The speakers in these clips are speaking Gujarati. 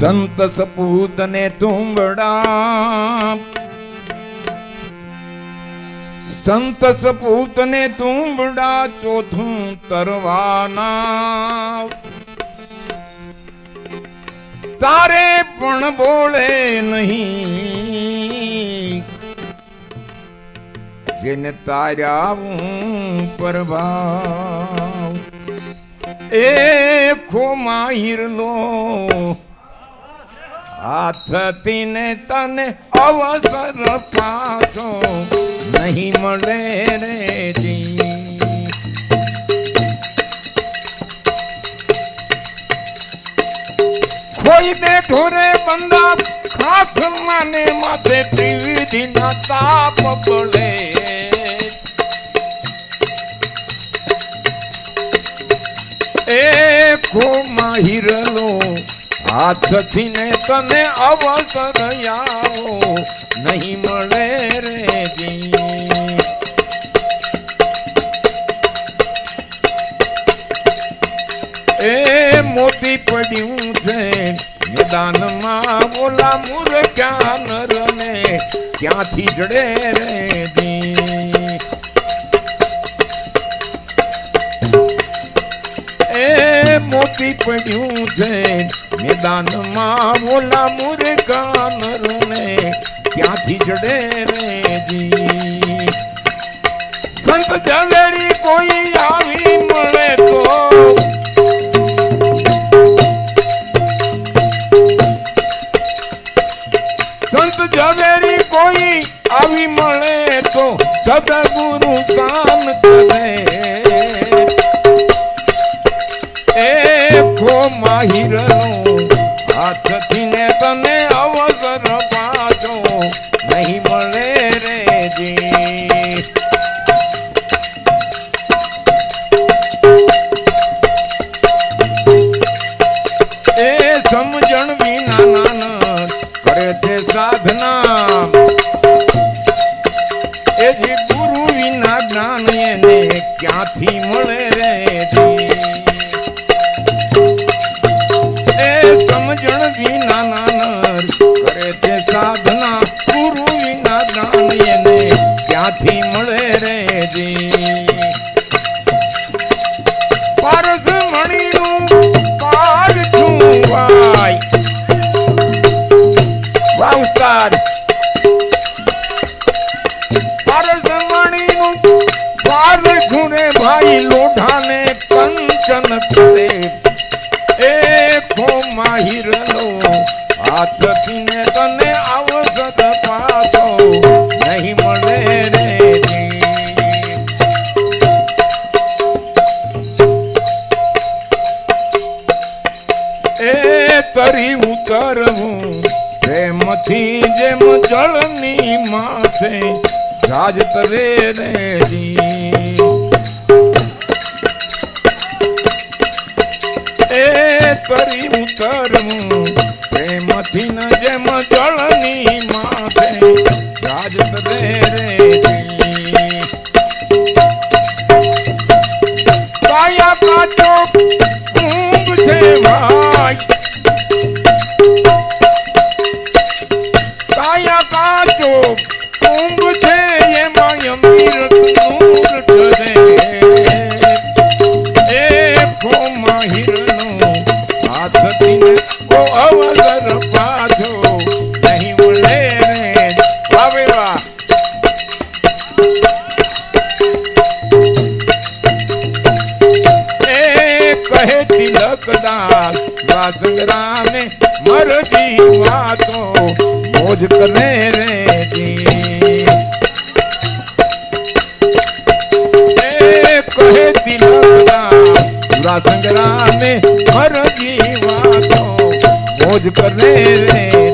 સંત સપૂત ને તુંબડા. સંત સપૂત ને તુંબડા ચોથું તરવાના. તારે પણ બોલે નહીં. જેને તાર્યા હું પ્રભાવ એ માહિર હિરલો હાથથી ને તને અવસર પાછો નહીં મળે રે જી. કોઈ બેઠો ઢોરે બંદા, ખાસ માને માથે ત્રિવિધિ ના તાપ પડે. એ ખોમાં હિરલો હાથથી ને તને અવસર આવો નહીં મળે રે જી. એ મોતી પડ્યું છે. મેદાનમાં બોલા મૂર્ખ્યા નરને ક્યાંથી જડે રે જી. એ મોતી પડ્યું છે. મેદાનમાં બોલા મૂર્ખા નરને ક્યાંથી જડે રે જી સંત જલેરી કોઈ આવી મળે તો? સંત જલેરી કોઈ આવી મળે તો? સદગુરુ કામ કરે. એ ખો માહિરનો હાથથી ને તને અવસર પાછો નહીં મળે રે જી. એ સમજણ વિના નાના કરે છે સાધના. એ જે ગુરુ વિના જ્ઞાન એને ક્યાંથી મળે રે જી? સમજણ વિના નાનર કરે મળે રે જી? પારસ મણીનું પાર છું પાર ખૂણે ભાઈ લોઢાને કંચન કરે. માહિરનો હાથથી ને તને આવસત પાછો નહીં મળે રે. એ તરી ઉતરવું પ્રેમથી જેમ જળની માથે રાજ તરે રે જી રાજ રે વાતો મોજ કરે રે કહે તિલકદાસ વાસંગરાને મરજી વાતો મોજ કરે રે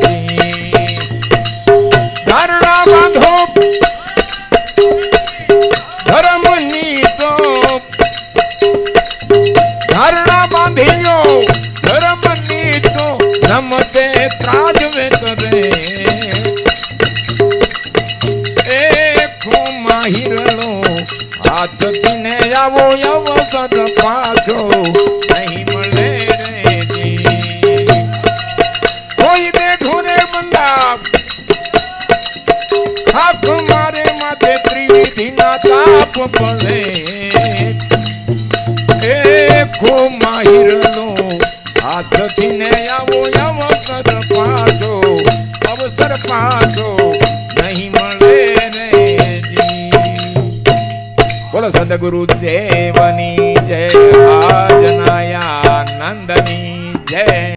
ખોમાં હિરલો હાથથી ને આવો અવસર પાછો અવસર પાછો, નહીં મળે રે. બોલો સદગુરુ દેવની જય આજનાયા નંદની જય